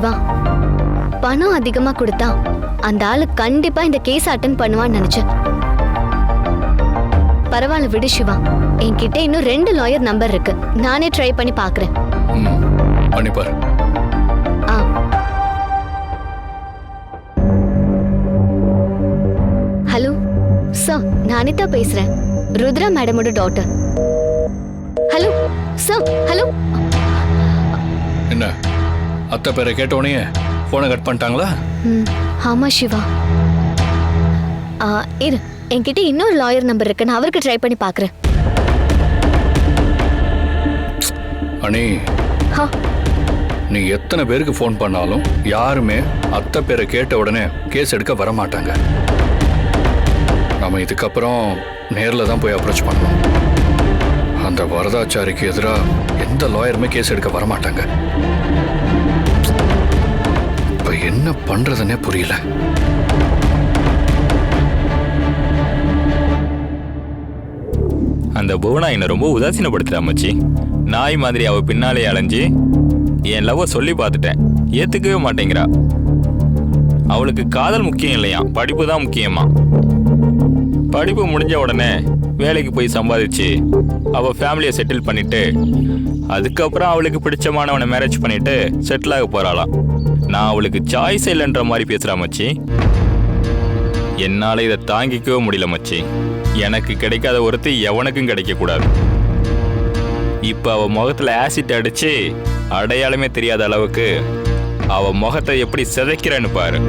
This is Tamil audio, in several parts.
சிவா பணம் அதிகமா கொடுத்தா அந்த ஆளு கண்டிப்பா இந்த கேஸ் அட்டன் பண்ணுவான்னு நினைச்சேன் பரவாயில்ல விடு சிவா. என்கிட்ட இன்னும் ரெண்டு லாயர் நம்பர் இருக்கு. நானே ட்ரை பண்ணி பாக்குறேன். பண்ணிப்பார் ஆ. ஹலோ சார் நான் அனிதா பேசுறேன். ருத்ரா மேடமோட டாட்டர் ஹலோ சார் ஹலோ. என்ன? அத்தை பேரை கேட்டோடனே ஃபோனை கட் பண்ணிட்டாங்களா? ம் ஆமா சிவா. ஆ இரு என்கிட்ட இன்னொரு லாயர் நம்பர் இருக்கு. நான் அவருக்கு ட்ரை பண்ணி பார்க்குறேன் அனி ஹா. நீ எத்தனை பேருக்கு ஃபோன் பண்ணாலும் யாருமே அத்தை பேரை கேட்ட உடனே கேஸ் எடுக்க வர மாட்டாங்க நாம இதுக்கப்புறம் நேரில் தான் போய் அப்ரோச் பண்ணணும். அந்த வரதாச்சாரிக்கு எதிராக எந்த லாயருமே கேஸ் எடுக்க வர மாட்டாங்க என்ன பண்றதுன்னே புரியல. அந்த புவனா என்னை ரொம்ப உதாசீனப்படுத்துறா மச்சி. நாய் மாதிரி அவ பின்னாலே அலைஞ்சு என் லவ் சொல்லி பார்த்துட்டேன். ஏத்துக்கவே மாட்டேங்கிறா. அவளுக்கு காதல் முக்கியம் இல்லையா? படிப்பு தான் முக்கியமா? படிப்பு முடிஞ்ச உடனே வேலைக்கு போய் சம்பாதிச்சு அவ ஃபேமிலியை செட்டில் பண்ணிட்டு அதுக்கப்புறம் அவளுக்கு பிடிச்சமானவனை மேரேஜ் பண்ணிட்டு செட்டில் ஆக போறாளாம். நான் அவளுக்கு சாய்ஸ் இல்லைன்ற மாதிரி பேசுறா மச்சி. என்னால் இதை தாங்கிக்கவே முடியல மச்சி. எனக்கு கிடைக்காத ஒருத்தி எவனுக்கும் கிடைக்க கூடாது அவள் முகத்தில் ஆசிட் அடித்து அடையாளமே தெரியாத அளவுக்கு அவள் முகத்தை எப்படி சிதைக்கிறேன்னு பாரு.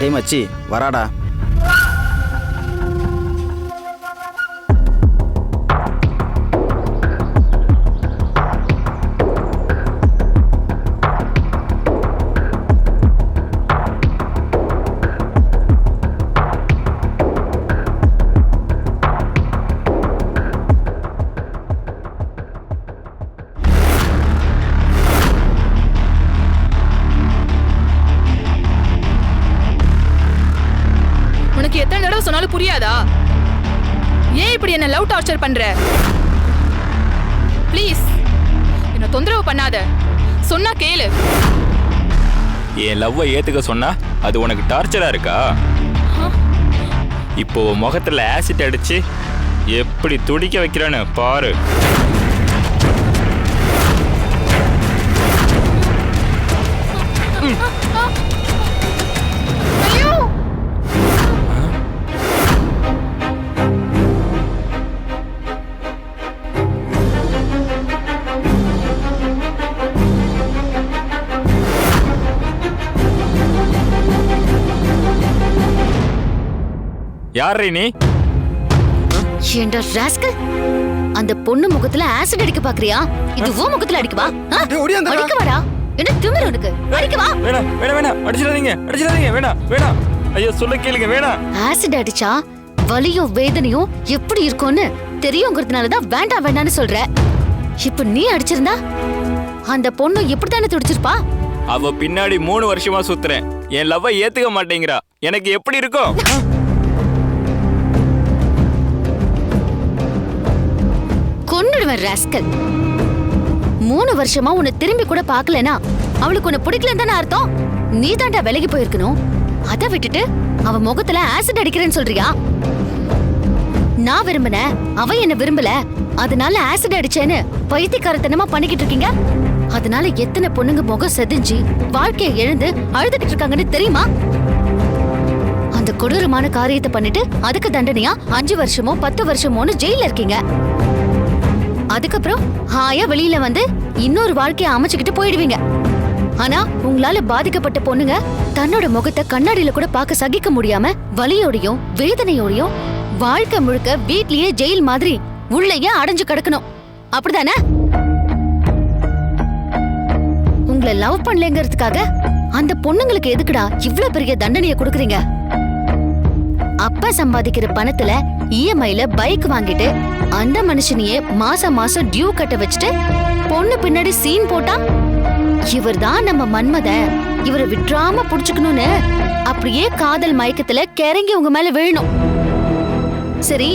டேய் மச்சி வராடா. டார்ச்சர் பண்ற. ப்ளீஸ் என்ன தொந்தரவு பண்ணாத. சொன்னா கேளு. என் லவ்வை ஏத்துக்க சொன்னா அது உனக்கு டார்ச்சரா இருக்கா? இப்போ முகத்துல ஆசிட் அடிச்சு எப்படி துடிக்க வைக்கிறேன்னு பாரு. யார் நீ? ஏண்டா ராஸ்கல்? அந்த பொண்ணு முகத்துல ஆசிட் அடிக்க பாக்குறியா? இது உன் முகத்துல அடிக்கவா? அடிக்க வாடா. என்ன திமிரு உனக்கு? அடிக்க வா. வேணாம் வேணாம் வேணாம். அடிச்சிடாதீங்க அடிச்சிடாதீங்க. வேணாம் வேணாம். ஐயோ சொல்ல கேளுங்க வேணாம். ஆசிட் அடிச்சா வலியும் வேதனையும் எப்படி இருக்கும்னு தெரியுங்கிறதுனால தான் வேண்டாம் வேண்டாம்னு சொல்ற. இப்ப நீ அடிச்சிருந்தா? அந்த பொண்ணு எப்படித்தானே துடிச்சிருப்பா? அவ பின்னாடி மூணு வருஷமா சுத்துறேன். என் லவ்வை ஏத்துக்க மாட்டேங்கிறா. எனக்கு எப்படி இருக்கும்? கொன்னுடுவேன் ராஸ்கல். மூணு வருஷமா உன்னை திரும்பி கூட பார்க்கலனா அவளுக்கு உன்னை பிடிக்கலன்னு தானே அர்த்தம்? நீ தாண்டா விலகி போயிருக்கணும். அதை விட்டுட்டு அவ முகத்துல ஆசிட் அடிக்கிறேன்னு சொல்றியா? நான் விரும்பின அவ என்ன விரும்பல. அதனால ஆசிட் அடிச்சேன்னு பைத்தியக்காரத்தனமா பண்ணிக்கிட்டு இருக்கீங்க? அதனால எத்தனை பொண்ணுங்க முகம் செதிஞ்சு வாழ்க்கையை எழுந்து அழுதுகிட்டு இருக்காங்கன்னு தெரியுமா? அந்த கொடூரமான காரியத்தை பண்ணிட்டு அதுக்கு தண்டனையா? அஞ்சு வருஷமோ பத்து வருஷமோன்னு ஜெயில இருக்கீங்க. அதுக்கப்புறம் ஹாயா வெளியில வந்து இன்னொரு வாழ்க்கைய அமைச்சுக்கிட்டு போயிடுவீங்க. ஆனா உங்களால பாதிக்கப்பட்ட பொண்ணுங்க தன்னோட முகத்தை கண்ணாடியில கூட பார்க்க சகிக்க முடியாம வலியோடையும் வேதனையோடையும் வாழ்க்கை முழுக்க வீட்லயே ஜெயில் மாதிரி உள்ளேயே அடைஞ்சு கிடக்கணும். அப்படிதானே? உங்களை லவ் பண்ணலங்கிறதுக்காக அந்த பொண்ணுங்களுக்கு எதுக்குடா இவ்ளோ பெரிய தண்டனைய கொடுக்குறீங்க? அப்பா சம்பாதிக்கிற பணத்துல இஎம்ஐல பைக் வாங்கிட்டு அந்த மனுஷனையே மாசம் மாசம் டியூ கட்ட வச்சுட்டு பொண்ணு பின்னாடி சீன் போட்டா இவர்தான் நம்ம மன்மத. இவரை விட்டுறாம புடிச்சுக்கணும்னு அப்படியே காதல் மயக்கத்துல கிறங்கி உங்க மேல விழணும். சரி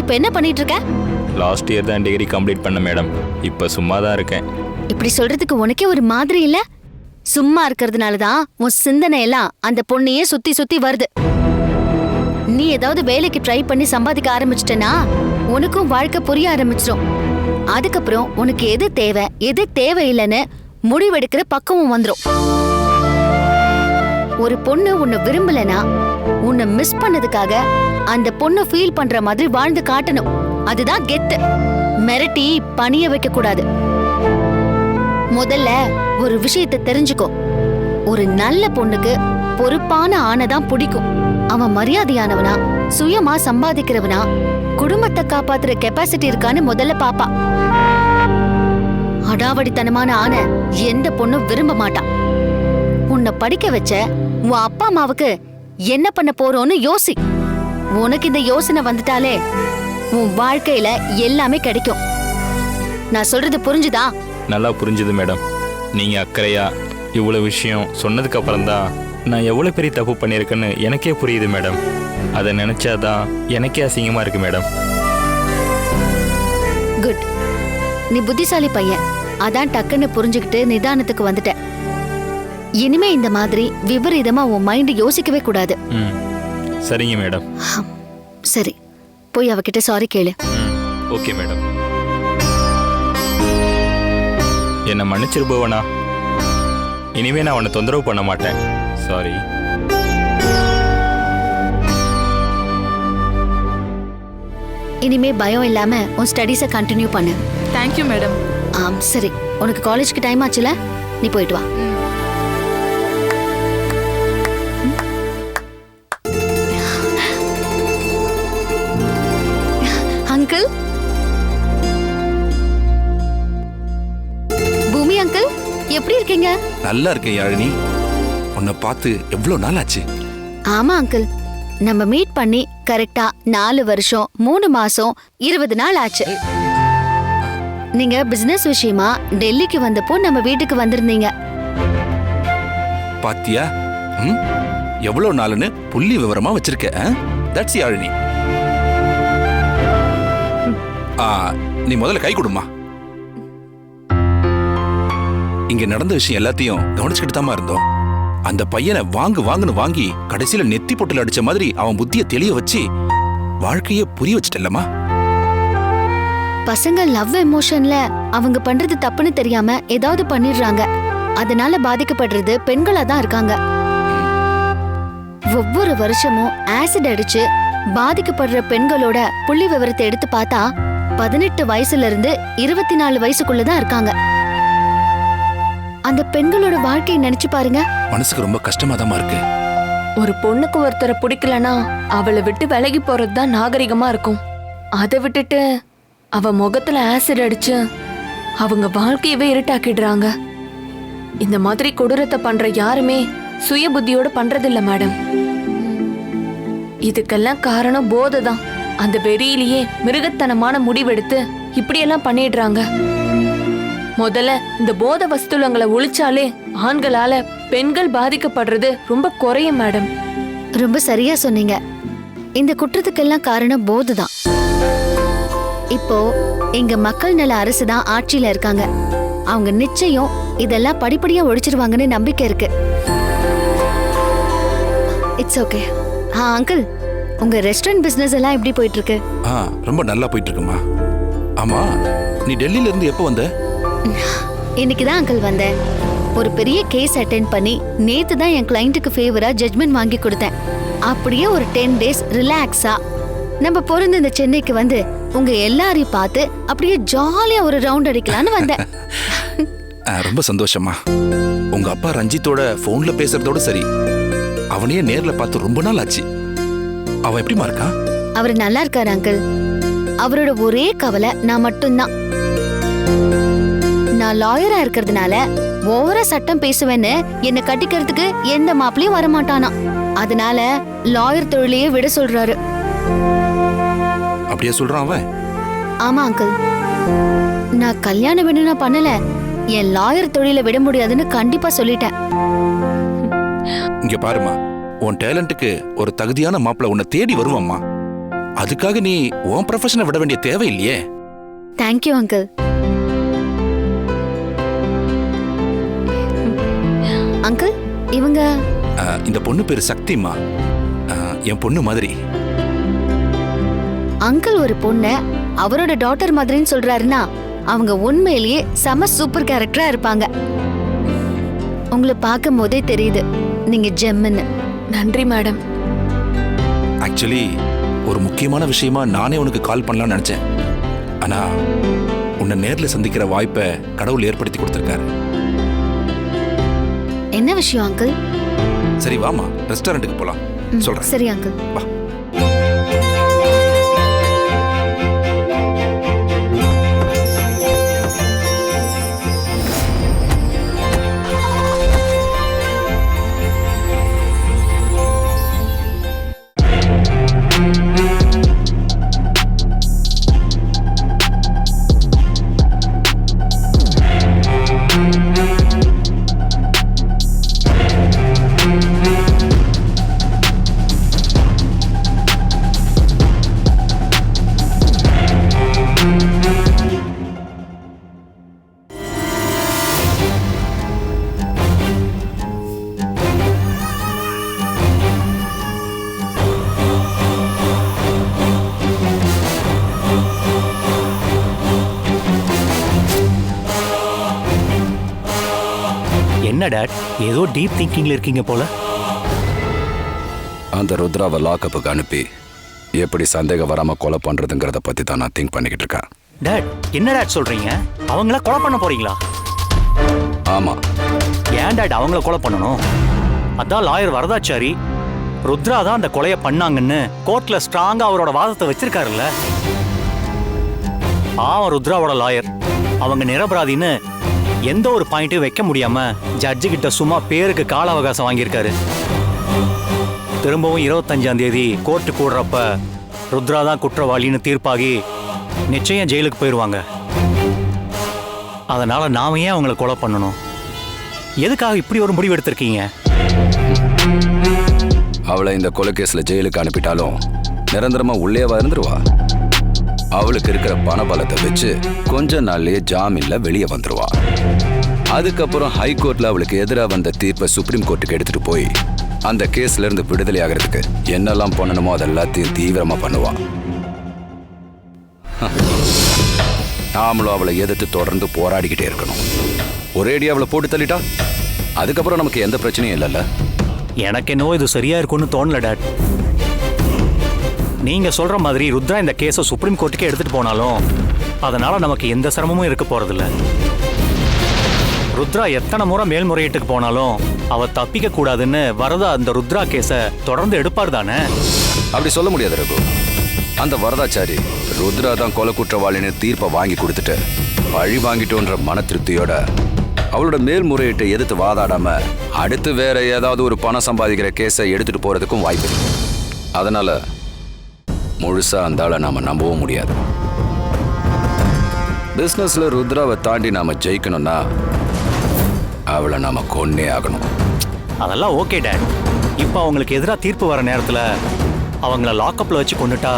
இப்ப என்ன பண்ணிட்டு இருக்க? லாஸ்ட் இயர் தான் டிகிரி கம்ப்ளீட் பண்ண மேடம் இப்போ சும்மா தான் இருக்கேன். இப்படி சொல்றதுக்கு உனக்கே ஒரு மாதிரி இல்ல? சும்மா இருக்கிறதுனால தான் உன் சிந்தனை எல்லாம் அந்த பொண்ணையே சுத்தி சுத்தி வருது. நீ ஏதாவது வேலைக்கு ட்ரை பண்ணி சம்பாதிக்க ஆரம்பிச்சிட்டனா உனக்கும் வாழ்க்கை புரிய ஆரம்பிச்சிடும் அதுக்கப்புறம் உனக்கு எது தேவை எது தேவையில்லைன்னு முடிவெடுக்கிற பக்குவம் வந்துடும் ஒரு பொண்ணு உன்னை விரும்பலனா உன்னை மிஸ் பண்ணதுக்காக அந்த பொண்ணு ஃபீல் பண்ற மாதிரி வாழ்ந்து காட்டணும். அதுதான் கெத்து. மிரட்டி பணிய வைக்க கூடாது முதல்ல ஒரு விஷயத்தை தெரிஞ்சுக்கோ. ஒரு நல்ல பொண்ணுக்கு பொறுப்பான ஆணை தான் பிடிக்கும். அவன் மரியாதையானவனா சுயமா சம்பாதிக்கிறவனா? குடும்பத்தை காப்பாத்துற கெப்பாசிட்டி இருக்கான்னு முதல்ல பாப்பா. அடாவடித்தனமான ஆணை எந்த பொண்ணும் விரும்ப மாட்டான் உன்னை படிக்க வச்ச உன் அப்பா அம்மாவுக்கு என்ன பண்ண போறோம்னு யோசி. உனக்கு இந்த யோசனை வந்துட்டாலே உன் வாழ்க்கையில எல்லாமே கிடைக்கும். நான் சொல்றது புரிஞ்சுதா? நல்லா புரிஞ்சுது மேடம். நீங்க அக்கறையா இவ்வளவு விஷயம் சொன்னதுக்கு அப்புறம் தான் நான் எவ்வளவு பெரிய தப்பு பண்ணியிருக்கேன்னு எனக்கே புரியுது மேடம். அதை நினைச்சாதான் எனக்கே அசிங்கமா இருக்கு மேடம். குட். நீ புத்திசாலி பையன். அதான் டக்குன்னு புரிஞ்சுக்கிட்டு நிதானத்துக்கு வந்துட்ட. இனிமே இந்த மாதிரி விபரீதமா உன் மைண்ட் யோசிக்கவே கூடாது. ம். சரிங்க மேடம். சரி. போய் அவகிட்ட சாரி கேளு. ம். Okay madam. என்னை மன்னிச்சிருப்பவனா இனிமே நான் உன்னை தொந்தரவு பண்ண மாட்டேன். சாரி இனிமே பயம் இல்லாம உன் ஸ்டடீஸை கண்டினியூ பண்ணு. தேங்க்யூ மேடம் ஆம் சரி. உனக்கு காலேஜ்க்கு டைம் ஆச்சுல? நீ போயிட்டு வா. அங்கிள் பூமி அங்கிள் எப்படி இருக்கீங்க? நல்லா இருக்கேன் யாழினி. உன்னை பார்த்து எவ்வளவு நாள் ஆச்சு ஆமா அங்கிள் நம்ம மீட் பண்ணி கரெக்டா நாலு வருஷம் மூணு மாசம் இருபது நாள் ஆச்சு. நீங்க பிசினஸ் விஷயமா டெல்லிக்கு வந்தப்போ நம்ம வீட்டுக்கு வந்திருந்தீங்க. பாத்தியா? ம்? எவ்வளவு நாளுன்னு புள்ளி விவரமா வச்சிருக்க தட்ஸ் யாழினி ஆ, நீ முதல்ல கை கொடுமா இங்க நடந்த விஷயம் எல்லாத்தையும் கவனிச்சுக்கிட்டு தாமா இருந்தோம். அந்த பையனை வாங்கு வாங்குன்னு வாங்கி கடைசியில நெத்தி பொட்டில் அடிச்ச மாதிரி அவன் புத்திய தெளிய வச்சு வாழ்க்கையே புரிய வச்சிட்டல்லமா பசங்க லவ் எமோஷன்ல அவங்க பண்றது தப்புன்னு தெரியாம ஏதாவது பண்ணிடுறாங்க. அதனால பாதிக்கப்படுறது பெண்களா தான் இருக்காங்க. ஒவ்வொரு வருஷமும் ஆசிட் அடிச்சு பாதிக்கப்படுற பெண்களோட புள்ளி விவரத்தை எடுத்து பார்த்தா பதினெட்டு வயசுல இருந்து இருபத்தி நாலு வயசுக்குள்ளதான் இருக்காங்க. அந்த பெண்களோட வாழ்க்கையை நினைச்சு பாருங்க. மனசுக்கு ரொம்ப கஷ்டமா இருக்கு. ஒரு பொண்ணுக்கு ஒருத்தரை பிடிக்கலனா அவளை விட்டு விலகி போறது தான் நாகரிகமா இருக்கும். அதை விட்டுட்டு அவ முகத்துல ஆசிட் அடிச்சு அவங்க வாழ்க்கையவே இருட்டாக்கிடுறாங்க. இந்த மாதிரி கொடூரத்தை பண்ற யாருமே சுய புத்தியோட பண்றதில்ல மேடம். இதுக்கெல்லாம் காரணம் போதை தான் அந்த வெறியிலேயே மிருகத்தனமான முடிவெடுத்து இப்படியெல்லாம் பண்ணிடுறாங்க. முதல்ல இந்த போதை வஸ்துலங்களை ஒழிச்சாலே ஆண்களால பெண்கள் பாதிக்கப்படுறது ரொம்ப குறையும் மேடம். ரொம்ப சரியா சொன்னீங்க. இந்த குற்றத்துக்கெல்லாம் காரணம் போதுதான். இப்போ எங்க மக்கள் நல அரசு தான் ஆட்சியில இருக்காங்க. அவங்க நிச்சயம் இதெல்லாம் படிப்படியா ஒழிச்சிருவாங்கன்னு நம்பிக்கை இருக்கு. இட்ஸ் ஓகே ஆ அங்கிள் உங்க ரெஸ்டாரண்ட் பிசினஸ் எல்லாம் எப்படி போயிட்டு இருக்கு? ஆ ரொம்ப நல்லா போயிட்டு இருக்குமா. ஆமா நீ டெல்லியில இருந்து எப்போ வந்த? இன்னைக்கு தான் அங்கிள் வந்தேன். ஒரு பெரிய கேஸ் அட்டென்ட் பண்ணி நேத்து தான் என் கிளைண்ட்டுக்கு ஃபேவரா ஜட்மெண்ட் வாங்கி கொடுத்தேன். அப்படியே ஒரு டென் டேஸ் ரிலாக்ஸா நம்ம பிறந்த இந்த சென்னைக்கு வந்து உங்க எல்லாரையும் பார்த்து அப்படியே ஜாலியா ஒரு ரவுண்ட் அடிக்கலாம்னு வந்தேன். ரொம்ப சந்தோஷமா உங்க அப்பா ரஞ்சித்தோட போன்ல பேசுறதோட சரி. அவனையே நேர்ல பார்த்து ரொம்ப நாள் ஆச்சு. அவன் எப்படிமா இருக்கான் அவர் நல்லா இருக்காரு அங்கிள் அவரோட ஒரே கவலை நான் மட்டும்தான். நான் லாயரா இருக்கிறதுனால ஓவரா சட்டம் பேசுவேன்னு என்னை கட்டிக்கிறதுக்கு எந்த மாப்பிளையும் வரமாட்டானா. அதனால லாயர் தொழிலையே விட சொல்றாரு. அப்படியே சொல்றான் அவன்? ஆமா அங்கிள் நான் கல்யாணம் வேணும்னா பண்ணல. என் லாயர் தொழிலை விட முடியாதுன்னு கண்டிப்பா சொல்லிட்டேன். இங்க பாருமா உன் டேலண்ட்டுக்கு ஒரு தகுதியான மாப்பிள்ள உன்னை தேடி வருவாம்மா. அதுக்காக நீ உன் ப்ரொஃபஷனை விட வேண்டிய தேவை இல்லையே தேங்க்யூ அங்கிள் அங்கிள் இவங்க இந்த பொண்ணு பேரு சக்திமா என் பொண்ணு மாதிரி. அங்கிள் ஒரு பொண்ண அவரோட டாட்டர் மாதிரின்னு சொல்றாருன்னா அவங்க உண்மையிலேயே செம சூப்பர் கேரக்டரா இருப்பாங்க. உங்களை பார்க்கும் போதே தெரியுது நீங்க ஜெம்முன்னு. நன்றி மேடம். ஆக்சுவலி ஒரு முக்கியமான விஷயமா நானே உனக்கு கால் பண்ணலாம்னு நினைச்சேன். ஆனா உன்னை நேர்ல சந்திக்கிற வாய்ப்பை கடவுள் ஏற்படுத்தி கொடுத்துருக்காரு. என்ன விஷயம் அங்கிள் சரி வாமா ரெஸ்டாரண்ட்டுக்கு போலாம். சொல்றேன். சரி அங்கிள் வா. டீப் திங்கிங்ல இருக்கீங்க போல. அந்த ருத்ராவை லாக்கப்புக்கு அனுப்பி எப்படி சந்தேகம் வராம கொலை பண்றதுங்கிறத பத்தி தான் நான் திங்க் பண்ணிக்கிட்டு இருக்கேன். டாட் என்ன டாட் சொல்றீங்க? அவங்கள கொலை பண்ண போறீங்களா? ஆமா. ஏன் டாட் அவங்கள கொலை பண்ணணும்? அதான் லாயர் வரதாச்சாரி. ருத்ரா தான் அந்த கொலையை பண்ணாங்கன்னு கோர்ட்ல ஸ்ட்ராங்கா அவரோட வாதத்தை வச்சிருக்காருல்ல. பாவம் ருத்ராவோட லாயர் அவங்க நிரபராதின்னு எந்த ஒரு பாயிண்ட்டையும் வைக்க முடியாம ஜட்ஜு கிட்ட சும்மா பேருக்கு கால அவகாசம் வாங்கியிருக்காரு. திரும்பவும் இருபத்தஞ்சாம் தேதி கோர்ட்டு கூடுறப்ப ருத்ரா தான் குற்றவாளின்னு தீர்ப்பாகி நிச்சயம் ஜெயிலுக்கு போயிடுவாங்க அதனால நாம ஏன் அவங்கள கொலை பண்ணணும்? எதுக்காக இப்படி ஒரு முடிவு எடுத்திருக்கீங்க? அவளை இந்த கொலை கேஸ்ல ஜெயிலுக்கு அனுப்பிட்டாலும் நிரந்தரமா உள்ளேவா இருந்துருவா? அவளுக்கு இருக்கிற பணபலத்தை வச்சு கொஞ்ச நாள்லயே ஜாமீன்ல வெளியே வந்துருவா. அதுக்கப்புறம் ஹைகோர்ட்ல அவளுக்கு எதிராக வந்த தீர்ப்பை சுப்ரீம் கோர்ட்டுக்கு எடுத்துட்டு போய் அந்த கேஸ்ல இருந்து விடுதலை ஆகிறதுக்கு என்னெல்லாம் பண்ணணுமோ அதெல்லாத்தையும் தீவிரமா பண்ணுவா. நாமளும் அவளை எதிர்த்து தொடர்ந்து போராடிக்கிட்டே இருக்கணும். ஒரேடி அவளை போட்டு தள்ளிட்டா? அதுக்கப்புறம் நமக்கு எந்த பிரச்சனையும் இல்லைல்ல. எனக்கு என்னவோ இது சரியா இருக்கும்னு தோணல டாட் நீங்க சொல்ற மாதிரி ருத்ரா இந்த கேஸை சுப்ரீம் கோர்ட்டுக்கு எடுத்துட்டு போனாலும் அதனால நமக்கு எந்த சிரமமும் இருக்க போறதில்ல. ருத்ரா எத்தனை முறை மேல்முறையீட்டுக்கு போனாலும் அவ தப்பிக்க கூடாதுன்னு வரதா அந்த ருத்ரா கேஸை தொடர்ந்து எடுப்பார் தானே? அப்படி சொல்ல முடியாது ரகு. அந்த வரதாச்சாரி ருத்ரா தான் கொலை குற்றவாளின்னு தீர்ப்பை வாங்கி கொடுத்துட்டு பழி வாங்கிட்டோன்ற மன திருப்தியோட அவளோட மேல்முறையீட்டை எதிர்த்து வாதாடாம அடுத்து வேற ஏதாவது ஒரு பணம் சம்பாதிக்கிற கேஸை எடுத்துட்டு போறதுக்கும் வாய்ப்பு இருக்கு. அதனால முழுசா அந்த ஆளை நாம நம்பவும் முடியாது. பிசினஸ்ல ருத்ராவை தாண்டி நாம ஜெயிக்கணும்னா அவளை நாம கொன்னே ஆகணும். அதெல்லாம் ஓகே டேட். இப்போ அவங்களுக்கு எதிராக தீர்ப்பு வர நேரத்தில் அவங்கள லாக்கப்பில் வச்சு கொண்டுட்டா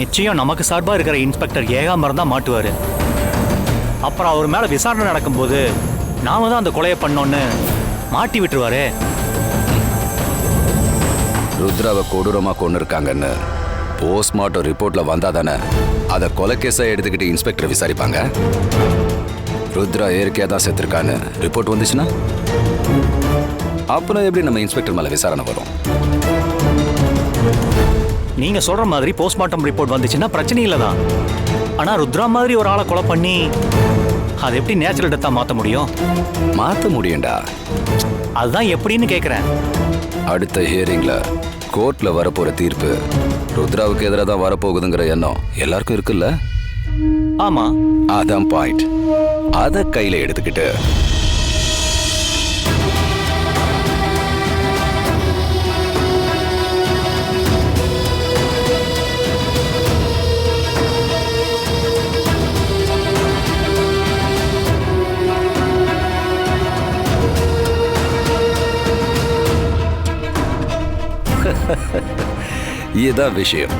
நிச்சயம் நமக்கு சார்பாக இருக்கிற இன்ஸ்பெக்டர் ஏகாம்பரம் தான் மாட்டுவார். அப்புறம் அவர் மேலே விசாரணை நடக்கும்போது நாம தான் அந்த கொலையை பண்ணோன்னு மாட்டி விட்டுருவாரே. ருத்ராவை கொடூரமா கொண்டு இருக்காங்கன்னு போஸ்ட்மார்ட்டம் ரிப்போர்ட்ல வந்தா தானே? அதை கொலைக்கேஸா எடுத்துக்கிட்டு இன்ஸ்பெக்டர் விசாரிப்பாங்க? ருத்ரா இயற்கையா தான் செத்துருக்கான்னு ரிப்போர்ட் வந்துச்சுன்னா? அப்புறம் எப்படி நம்ம இன்ஸ்பெக்டர் மேல விசாரணை வரும்? நீங்கள் சொல்கிற மாதிரி போஸ்ட்மார்ட்டம் ரிப்போர்ட் வந்துச்சுன்னா பிரச்சனை இல்லை தான். ஆனால் ருத்ரா மாதிரி ஒரு ஆளை கொலை பண்ணி அதை எப்படி நேச்சுரல் டெத்தாக மாற்ற முடியும்? மாத்த முடியும்டா. அதுதான் எப்படின்னு கேட்குறேன் அடுத்த ஹியரிங்ல கோர்ட்ல வரப்போற தீர்ப்பு ருத்ராவுக்கு எதிராக தான் வரப்போகுதுங்கிற எண்ணம் எல்லாருக்கும் இருக்குல்ல? ஆமாம் அதான் பாயிண்ட் அதை கையில எடுத்துக்கிட்டு இதுதான் விஷயம்.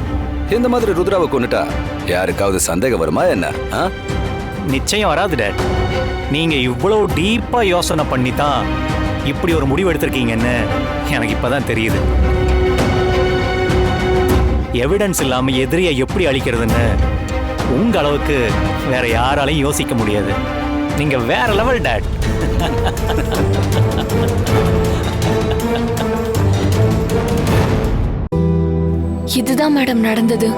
இந்த மாதிரி ருத்ராவை கொண்டுட்டா யாருக்காவது சந்தேகம் வருமா என்ன? நிச்சயம் வராது டேட் நீங்க இவ்வளவு டீப்பா யோசனை பண்ணி தான் இப்படி ஒரு முடிவு எடுத்திருக்கீங்கன்னு எனக்கு இப்பதான் தெரியுது. எவிடன்ஸ் இல்லாம எதிரியை எப்படி அழிக்கிறதுன்னு உங்க அளவுக்கு வேற யாராலையும் யோசிக்க முடியாது. நீங்க வேற லெவல் டேட் இதுதான் மேடம் நடந்தது?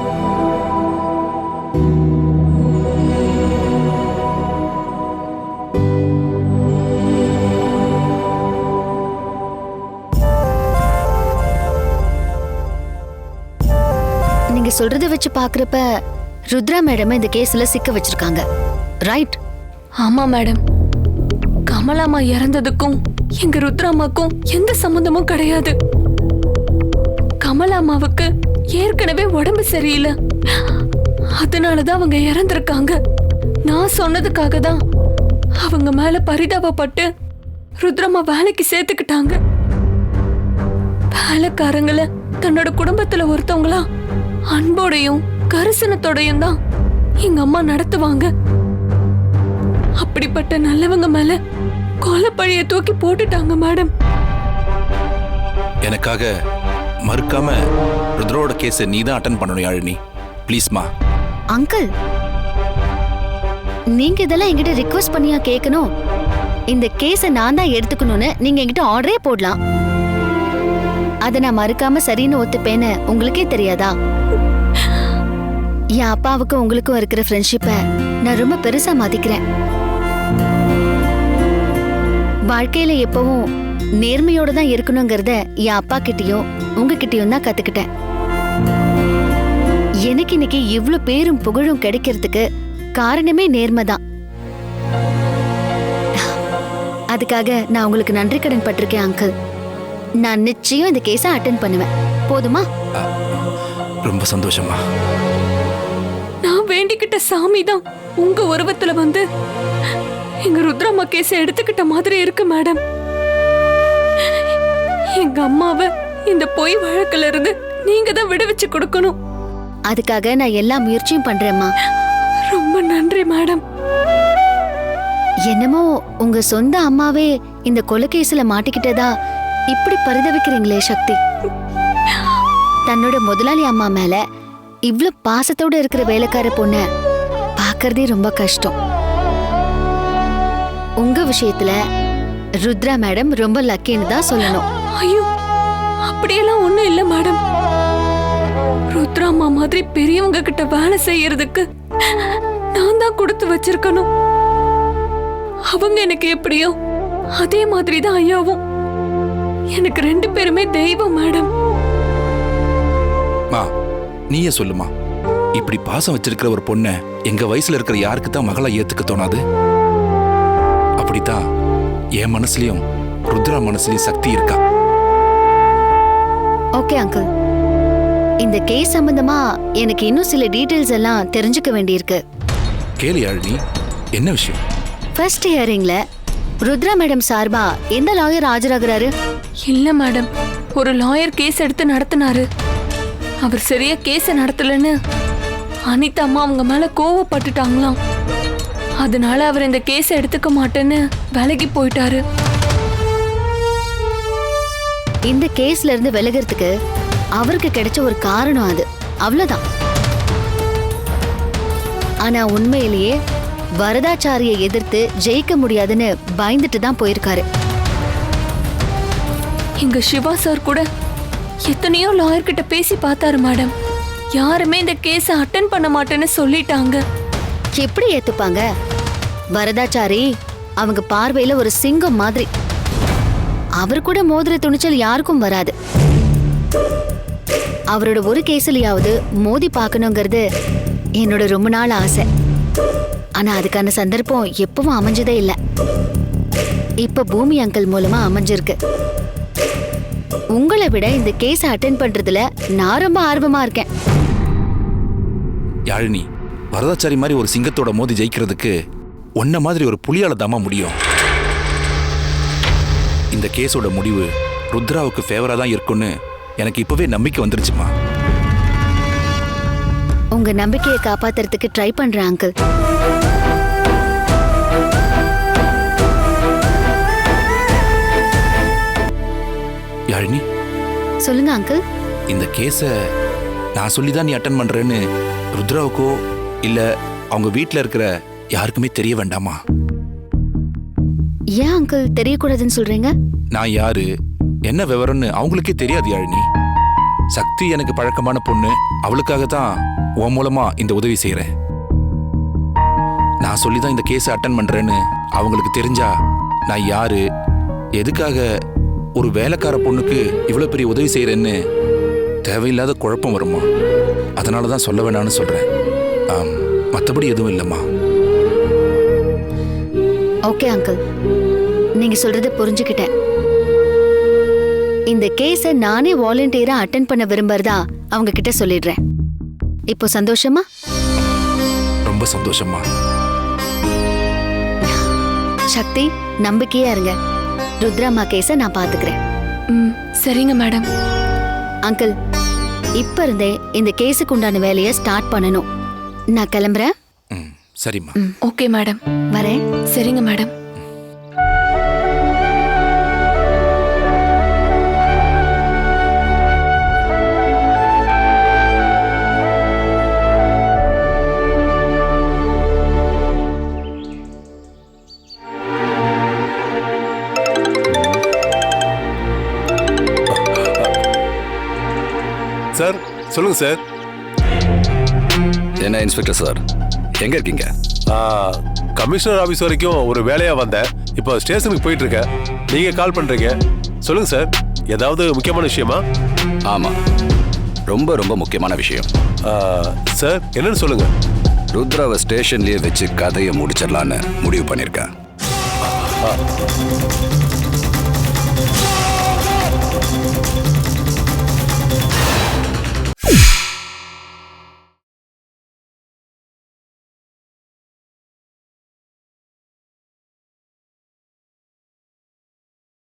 நீங்க சொல்றத வச்சு பாக்குறப்ப ருத்ரா மேடம் இந்த கேஸ்ல சிக்க வச்சிருக்காங்க. ரைட் ஆமா மேடம் கமலாமா இறந்ததுக்கும் எங்க ருத்ராமாக்கும் எந்த சம்மந்தமும் கிடையாது. கமலாமாவுக்கு ஏற்கனவே உடம்பு சரியில்லை. அதனாலதான் அவங்க இறந்திருக்காங்க. நான் சொன்னதுக்காக தான் அவங்க மேல பரிதாபப்பட்டு ருத்ரமா வேலைக்கு சேர்த்துக்கிட்டாங்க. வேலைக்காரங்கள தன்னோட குடும்பத்துல ஒருத்தவங்களா அன்போடையும் கரிசனத்தோடையும் தான் எங்க அம்மா நடத்துவாங்க. அப்படிப்பட்ட நல்லவங்க மேல கொலப்பழிய தூக்கி போட்டுட்டாங்க மேடம். எனக்காக மறுக்காம ருத்ரோட கேஸை நீ தான் அட்டன் பண்ணணும் யாழினி. ப்ளீஸ்மா அங்கிள் நீங்க இதெல்லாம் என்கிட்ட ரிக்வெஸ்ட் பண்ணியா கேட்கணும் இந்த கேஸை நான் தான் எடுத்துக்கணும்னு நீங்க என்கிட்ட ஆர்டரே போடலாம். அதை நான் மறுக்காம சரின்னு ஒத்துப்பேன்னு உங்களுக்கே தெரியாதா? என் அப்பாவுக்கும் உங்களுக்கும் இருக்கிற ஃப்ரெண்ட்ஷிப்பை நான் ரொம்ப பெருசா மதிக்கிறேன் வாழ்க்கையில எப்பவும் நேர்மையோட தான் இருக்கணுங்கிறத என் அப்பா கிட்டயும் உங்ககிட்டயும் தான் கத்துக்கிட்டேன். எனக்கு இன்னைக்கு இவ்ளோ பேரும் புகழும் கிடைக்கிறதுக்கு காரணமே நேர்மைதான் அதுக்காக நான் உங்களுக்கு நன்றி கடன் பட்டிருக்கேன் அங்கிள். நான் நிச்சயம் இந்த கேஸை அட்டென்ட் பண்ணுவேன். போதுமா? ரொம்ப சந்தோஷமா நான் வேண்டிக்கிட்ட சாமி தான் உங்க உருவத்துல வந்து. எங்க ருத்ரம்மா கேஸ எடுத்துக்கிட்ட மாதிரி இருக்கு மேடம். எங்க அம்மாவை இந்த பொய் வழக்குல இருந்து நீங்க தான் விடுவிச்சு கொடுக்கணும். அதுக்காக நான் எல்லா முயற்சியும் பண்றேம்மா. ரொம்ப நன்றி மேடம். என்னமோ உங்க சொந்த அம்மாவே இந்த கொலைகேஸ்ல மாட்டிக்கிட்டதா இப்படி பரிதவிக்கிறீங்களே சக்தி. தன்னோட முதலாளி அம்மா மேல இவ்ளோ பாசத்தோட இருக்கிற வேலைக்கார பொண்ண பார்க்கறதே ரொம்ப கஷ்டம். உங்க விஷயத்துல ருத்ரா மேடம் ரொம்ப லக்கின்னு தான் சொல்லணும். ஐயோ அப்படியெல்லாம் ஒண்ணும் இல்ல மேடம் ருத்ராமா மாதிரி பெரியவங்க கிட்ட வேலை செய்யறதுக்கு நான் தான் கொடுத்து வச்சிருக்கணும். அவங்க எனக்கு எப்படியோ அதே மாதிரி தான் ஐயாவும். எனக்கு ரெண்டு பேருமே தெய்வம் மேடம் மா நீயே சொல்லுமா. இப்படி பாசம் வச்சிருக்கிற ஒரு பொண்ணை எங்க வயசுல இருக்கிற யாருக்கு தான் மகளா ஏத்துக்க தோணாது? அப்படித்தான் என் மனசுலயும் ருத்ரா மனசுலயும் சக்தி இருக்கா? ஓகே அங்கிள் இந்த கேஸ் சம்பந்தமா எனக்கு இன்னும் சில டீடைல்ஸ் எல்லாம் தெரிஞ்சுக்க வேண்டியிருக்கு. கேளு யாழினி. என்ன விஷயம்? ஃபர்ஸ்ட் ஹியரிங்ல ருத்ரா மேடம் சார்பா எந்த லாயர் ஆஜராகிறாரு? இல்ல மேடம் ஒரு லாயர் கேஸ் எடுத்து நடத்தினாரு. அவர் சரியா கேஸ நடத்தலன்னு அனிதா அம்மா அவங்க மேல கோவப்பட்டுட்டாங்களாம். அதனால அவர் இந்த கேஸை எடுத்துக்க மாட்டேன்னு விலகி போயிட்டாரு. இந்த கேஸ்ல இருந்து விலகிறதுக்கு அவருக்கு கிடைச்ச ஒரு காரணம் அது. அவ்வளவுதான். ஆனா உண்மையிலேயே வரதாச்சாரியை எதிர்த்து ஜெயிக்க முடியாதுன்னு பயந்துட்டு தான் போயிருக்காரு. எங்க சிவா சார் கூட எத்தனையோ லாயர் கிட்ட பேசி பார்த்தாரு மேடம். யாருமே இந்த கேஸை அட்டன் பண்ண மாட்டேன்னு சொல்லிட்டாங்க. எப்படி ஏத்துப்பாங்க? வரதாச்சாரி அவங்க பார்வையில ஒரு சிங்கம் மாதிரி. அவர் கூட மோதிர துணிச்சல் யாருக்கும் வராது. அவரோட ஒரு கேஸ்லயாவது மோதி பார்க்கணுங்கிறது என்னோட ரொம்ப நாள் ஆசை. ஆனா அதுக்கான சந்தர்ப்பம் எப்பவும் அமைஞ்சதே இல்லை. இப்ப பூமி அங்கிள் மூலமா அமைஞ்சிருக்கு. உங்களை விட இந்த கேஸ் அட்டென்ட் பண்றதுல நான் ரொம்ப ஆர்வமா இருக்கேன். யாழினி வரதாச்சாரி மாதிரி ஒரு சிங்கத்தோட மோதி ஜெயிக்கிறதுக்கு ஒன்ன மாதிரி ஒரு புலியால தாமா முடியும். இந்த கேஸோட முடிவு ருத்ராவுக்கு ஃபேவரா தான் இருக்கும்னு எனக்கு இப்பவே நம்பிக்கை வந்துருச்சுமா. உங்க நம்பிக்கையை காப்பாத்துறதுக்கு ட்ரை பண்றேன் அங்கிள் யாழினி? சொல்லுங்க அங்கிள் இந்த கேஸை நான் சொல்லி தான் நீ அட்டன் பண்றேன்னு ருத்ராவுக்கோ இல்ல அவங்க வீட்டில் இருக்கிற யாருக்குமே தெரிய வேண்டாமா? ஏன் அங்கிள் தெரியக்கூடாதுன்னு சொல்றீங்க? நான் யாரு? என்ன விவரம்னு அவங்களுக்கே தெரியாது யாழினி. சக்தி எனக்கு பழக்கமான பொண்ணு. அவளுக்காக தான் உன் மூலமா இந்த உதவி செய்யறேன் நான் சொல்லி தான் இந்த கேஸை அட்டன் பண்றேன்னு அவங்களுக்கு தெரிஞ்சா நான் யாரு? எதுக்காக ஒரு வேலைக்கார பொண்ணுக்கு இவ்வளோ பெரிய உதவி செய்யறேன்னு தேவையில்லாத குழப்பம் வருமா? அதனால தான் சொல்ல வேணாம்னு சொல்றேன். ஆம், எதுவும் இல்லைம்மா. ஓகே அங்கிள் நீங்க சொல்றத புரிஞ்சுக்கிட்டேன். இந்த கேஸ நானே வாலண்டியரா அட்டென்ட் பண்ண விரும்புறதா அவங்க கிட்ட சொல்லிடுறேன். இப்போ சந்தோஷமா? ரொம்ப சந்தோஷமா. சக்தி நம்பிக்கையா இருங்க. ருத்ராமா கேஸ நான் பாத்துக்கிறேன். ம் சரிங்க மேடம் அங்கிள் இப்ப இருந்தே இந்த கேஸுக்கு உண்டான வேலையை ஸ்டார்ட் பண்ணணும். நான் கிளம்புறேன். சரிம்மா. Okay madam. வரேன். சரிங்க மேடம். சார் சொல்லுங்க சார். என்ன இன்ஸ்பெக்டர் சார்? எங்க இருக்கீங்க? கமிஷனர் ஆபீஸ் வரைக்கும் ஒரு வேலையா வந்தேன் இப்போ ஸ்டேஷனுக்கு போயிட்டு இருக்கேன் நீங்க கால் பண்றீங்க. சொல்லுங்க சார். ஏதாவது முக்கியமான விஷயமா? ஆமா. ரொம்ப ரொம்ப முக்கியமான விஷயம். சார் என்னன்னு சொல்லுங்க. ருத்ராவை ஸ்டேஷன்லயே வச்சு கதையை முடிச்சிடலான்னு முடிவு பண்ணியிருக்கேன்